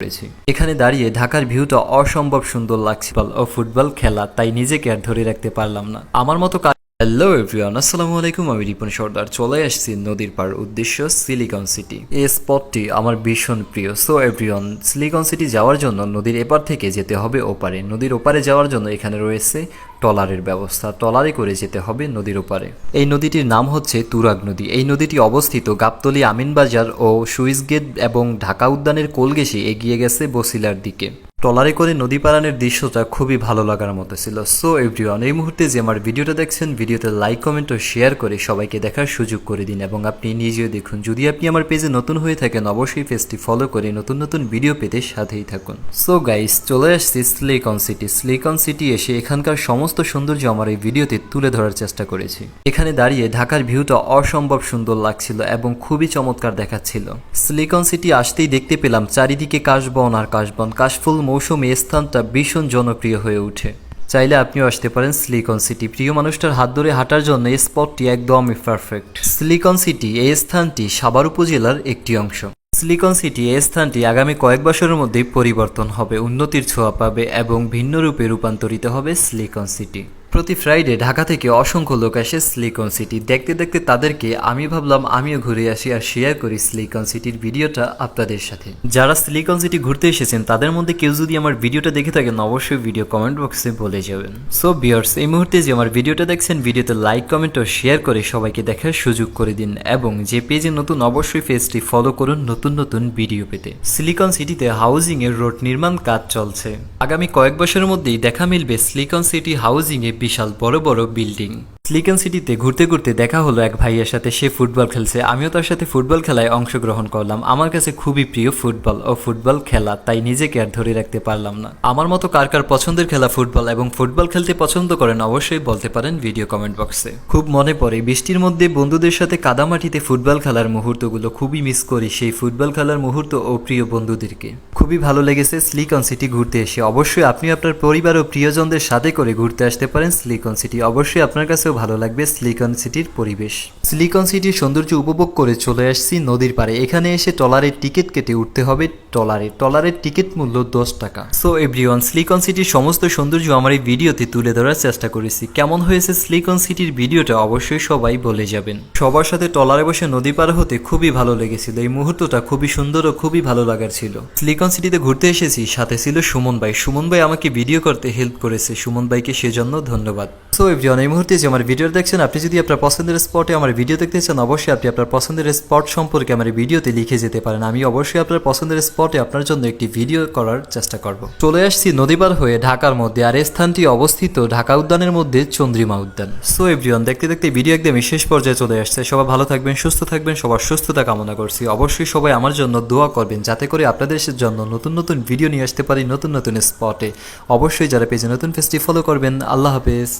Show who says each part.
Speaker 1: করেছি এখানে দাঁড়িয়ে ঢাকার ভিউটা অসম্ভব সুন্দর লাগছে। ও ফুটবল খেলা, তাই নিজেকে আর ধরে রাখতে পারলাম না। আমার মতো হ্যালো এভরিওয়ান আসসালামু আলাইকুম, আমি রিপন সর্দার। চলে আসছি নদীর পার উদ্দেশ্য সিলিকন সিটি এই স্পটটি আমার ভীষণ প্রিয়। সো এভরিওয়ান সিলিকন সিটি যাওয়ার জন্য নদীর এপার থেকে যেতে হবে ওপারে। নদীর ওপারে যাওয়ার জন্য এখানে রয়েছে টলারের ব্যবস্থা। টলারে করে যেতে হবে নদীর ওপারে। এই নদীটির নাম হচ্ছে তুরাগ নদী। এই নদীটি অবস্থিত গাবতলী আমিনবাজার ও সুইস গেট এবং ঢাকা উদ্যানের কোলগেসে এগিয়ে গেছে বসিলার দিকে। ট্রলারে করে নদী পারানের দৃশ্যটা খুবই ভালো লাগার মতো ছিল। সো এভরিওয়ান এই মুহূর্তে যে আমার ভিডিওটা দেখছেন, ভিডিওতে লাইক কমেন্ট ও শেয়ার করে সবাইকে দেখার সুযোগ করে দিন এবং আপনি নিজেও দেখুন। যদি আপনি আমার পেজে নতুন হয়ে থাকেন, অবশ্যই পেজটি ফলো করে নতুন নতুন ভিডিও পেতে সাথেই থাকুন। সো গাইস চলে আসছি স্লিকন সিটি স্লিকন সিটি এসে এখানকার সমস্ত সৌন্দর্য আমার এই ভিডিওতে তুলে ধরার চেষ্টা করেছি। এখানে দাঁড়িয়ে ঢাকার ভিউটা অসম্ভব সুন্দর লাগছিল এবং খুবই চমৎকার দেখাচ্ছিল। সিলিকন সিটি আসতেই দেখতে পেলাম চারিদিকে কাশবন আর কাশবন, কাশফুল মৌসুমে স্থানটা ভীষণ জনপ্রিয় হয়ে ওঠে। চাইলে আপনিও আসতে পারেন সিলিকন সিটি। প্রিয় মানুষটার হাত ধরে হাঁটার জন্য এই স্পটটি একদমই পারফেক্ট সিলিকন সিটি এই স্থানটি সাভার উপজেলার একটি অংশ। সিলিকন সিটি এই স্থানটি আগামী কয়েক বছরের মধ্যেই পরিবর্তন হবে। উন্নতির ছোঁয়া পাবে এবং ভিন্ন রূপে রূপান্তরিত হবে সিলিকন সিটি। প্রতি ফ্রাইডে ঢাকা থেকে অসংখ্য লোক আসে স্লিকন সিটি দেখতে দেখতে তাদেরকে আমি ভাবলাম আমিও ঘুরে আসি আর শেয়ার করি স্লিকন সিটির ভিডিওটা আপনাদের সাথে। যারা স্লিকন সিটি ঘুরতে এসেছেন, তাদের মধ্যে কেউ যদি আমার ভিডিওটা দেখে থাকেন, অবশ্যই ভিডিও কমেন্ট বক্সে বলে যাবেন। সো বিয়ার্স এই মুহূর্তে যে আমার ভিডিওটা দেখছেন, ভিডিওতে লাইক কমেন্ট ও শেয়ার করে সবাইকে দেখার সুযোগ করে দিন এবং যে পেজে নতুন অবশ্যই পেজটি ফলো করুন নতুন নতুন ভিডিও পেতে। সিলিকন সিটিতে হাউজিং এর রোড নির্মাণ কাজ চলছে। আগামী কয়েক বছরের মধ্যেই দেখা মিলবে সিলিকন সিটি হাউজিং এ বিশাল বড় বড় বিল্ডিং। সিলিকন সিটিতে ঘুরতে ঘুরতে দেখা হলো এক ভাইয়ের সাথে সে ফুটবল খেলছে। আমিও তার সাথে ফুটবল খেলায় অংশগ্রহণ করলাম। আমার কাছে খুবই প্রিয় ফুটবল ও ফুটবল খেলা, তাই নিজেকে আর ধরে রাখতে পারলাম না। আমার মতো কার কার পছন্দের খেলা ফুটবল এবং ফুটবল খেলতে পছন্দ করেন অবশ্যই বলতে পারেন ভিডিও কমেন্ট বক্সে। খুব মনে পড়ে, বৃষ্টির মধ্যে বন্ধুদের সাথে কাদামাটিতে ফুটবল খেলার মুহূর্তগুলো খুবই মিস করি সেই ফুটবল খেলার মুহূর্ত ও প্রিয় বন্ধুদেরকে। খুবই ভালো লেগেছে স্লিকন সিটি ঘুরতে এসে। অবশ্যই আপনি আপনার পরিবার ও প্রিয়জনদের সাথে করে ঘুরতে আসতে পারেন স্লিকন সিটি অবশ্যই আপনার কাছেও ভালো লাগবে স্লিকন সিটির পরিবেশ। স্লিকন সিটির সৌন্দর্য উপভোগ করে চলে আসছি নদীর পাড়ে। এখানে এসে টলারের টিকিট কেটে উঠতে হবে টলারে টলারের টিকিট মূল্য দশ টাকা। সো এভরিওয়ান স্লিকন সিটির সমস্ত সৌন্দর্য আমার এই ভিডিওতে তুলে ধরার চেষ্টা করেছি। কেমন হয়েছে স্লিকন সিটির ভিডিওটা অবশ্যই সবাই বলে যাবেন। সবার সাথে টলারে বসে নদী পার হতে খুবই ভালো লেগেছিল। এই মুহূর্তটা খুবই সুন্দর ও খুবই ভালো লাগার ছিল। সিলিকন সিটিতে ঘুরতে এসেছি। সাথে ছিল সুমন ভাই। সুমন ভাই আমাকে ভিডিও করতে হেল্প করেছে। সুমন ভাইকে সেজন্য ধন্যবাদ। সো এভরিওয়ান এই মুহূর্তে যে আমার ভিডিও দেখছেন, আপনি যদি আপনার পছন্দের স্পটে আমার ভিডিও দেখতে চান, অবশ্যই আপনি আপনার পছন্দের স্পট সম্পর্কে আমার ভিডিওতে লিখে যেতে পারেন। আমি অবশ্যই আপনার পছন্দের স্পটে আপনার জন্য একটি ভিডিও করার চেষ্টা করব। চলে আসছি নদীবার হয়ে ঢাকার মধ্যে, আর এই স্থানটি অবস্থিত ঢাকা উদ্যানের মধ্যে চন্দ্রিমা উদ্যান। সো এভরিওয়ান, দেখতে দেখতে ভিডিও একদমই শেষ পর্যায়ে চলে আসছে। সবাই ভালো থাকবেন, সুস্থ থাকবেন, সবার সুস্থতা কামনা করছি। অবশ্যই সবাই আমার জন্য দোয়া করবেন, যাতে করে আপনাদের জন্য নতুন নতুন ভিডিও নিয়ে আসতে পারি নতুন নতুন স্পটে অবশ্যই যারা পেজে নতুন পেজটি ফলো করবেন, আল্লাহ হাফেজ।